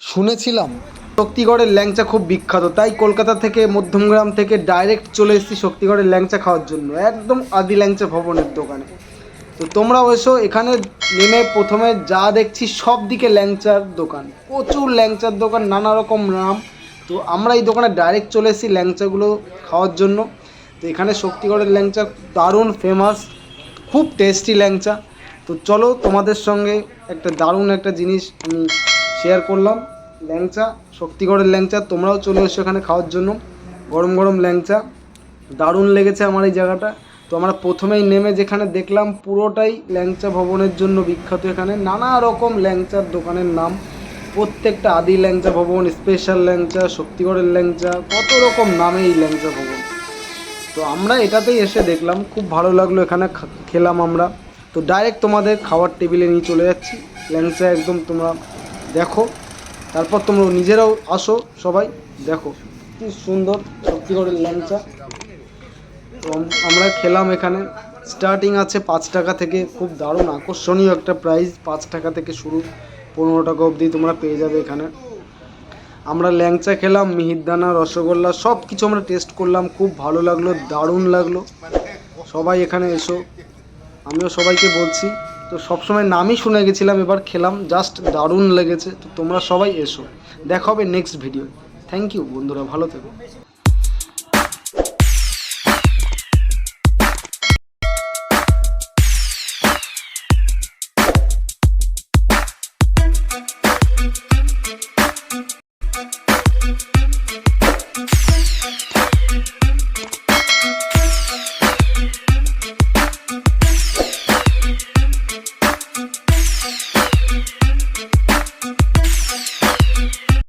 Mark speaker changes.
Speaker 1: শুনেছিলাম, শক্তিগড়ের ল্যাংচা খুব বিখ্যাত, তাই কলকাতা থেকে মধ্যমগ্রাম থেকে ডাইরেক্ট চলে এসেছি শক্তিগড়ের ল্যাংচা খাওয়ার জন্য, একদম আদি ল্যাংচা ভবনের দোকানে। তো তোমরাও এসো, এখানে নেমে প্রথমে যা দেখছি সব দিকে ল্যাংচার দোকান, প্রচুর ল্যাংচার দোকান নানা রকম নাম। তো আমরা এই দোকানে ডাইরেক্ট চলে এসেছি ল্যাংচাগুলো খাওয়ার জন্য। তো এখানে শক্তিগড়ের ল্যাংচা দারুণ ফেমাস খুব টেস্টি ল্যাংচা। তো চলো তোমাদের সঙ্গে একটা দারুণ একটা জিনিস আমি শেয়ার করলাম, ল্যাংচা, শক্তিগড়ের ল্যাংচা, তোমরাও চলে এসো এখানে খাওয়ার জন্য। গরম গরম ল্যাংচা, দারুণ লেগেছে আমার এই জায়গাটা। তো আমরা প্রথমেই নেমে যেখানে দেখলাম পুরোটাই ল্যাংচা ভবনের জন্য বিখ্যাত। এখানে নানা রকম ল্যাংচার দোকানের নাম, প্রত্যেকটা আদি ল্যাংচা ভবন স্পেশাল ল্যাংচা, শক্তিগড়ের ল্যাংচা, কত রকম নামে এই ল্যাংচা ভবন। তো আমরা এটাতেই এসে দেখলাম, খুব ভালো লাগল এখানে খেলাম আমরা। তো ডাইরেক্ট তোমাদের খাওয়ার টেবিলে নিয়ে চলে যাচ্ছি। ল্যাংচা একদম তোমরা দেখো। তারপর তোমরা নিজেরাও আসো সবাই, দেখো কি সুন্দর শক্তিগড়ের ল্যাংচা। তো আমরা খেলাম এখানে। স্টার্টিং আছে পাঁচ টাকা থেকে, খুব দারুণ আকর্ষণীয় একটা প্রাইস পাঁচ টাকা থেকে শুরু। পনেরো টাকা অবধি তোমরা পেয়ে যাবে এখানে। আমরা ল্যাংচা খেলাম মিহিদানা রসগোল্লা সব কিছু আমরা টেস্ট করলাম, খুব ভালো লাগল, দারুণ লাগল। সবাই এখানে এসো। আমিও সবাইকে বলছি তো সবসময় নামই শুনে গেছিলাম, এবার খেলাম জাস্ট দারুণ লেগেছে। তো তোমরা সবাই এসো। দেখা হবে নেক্সট ভিডিও থ্যাংক ইউ বন্ধুরা, ভালো থেকো। thank you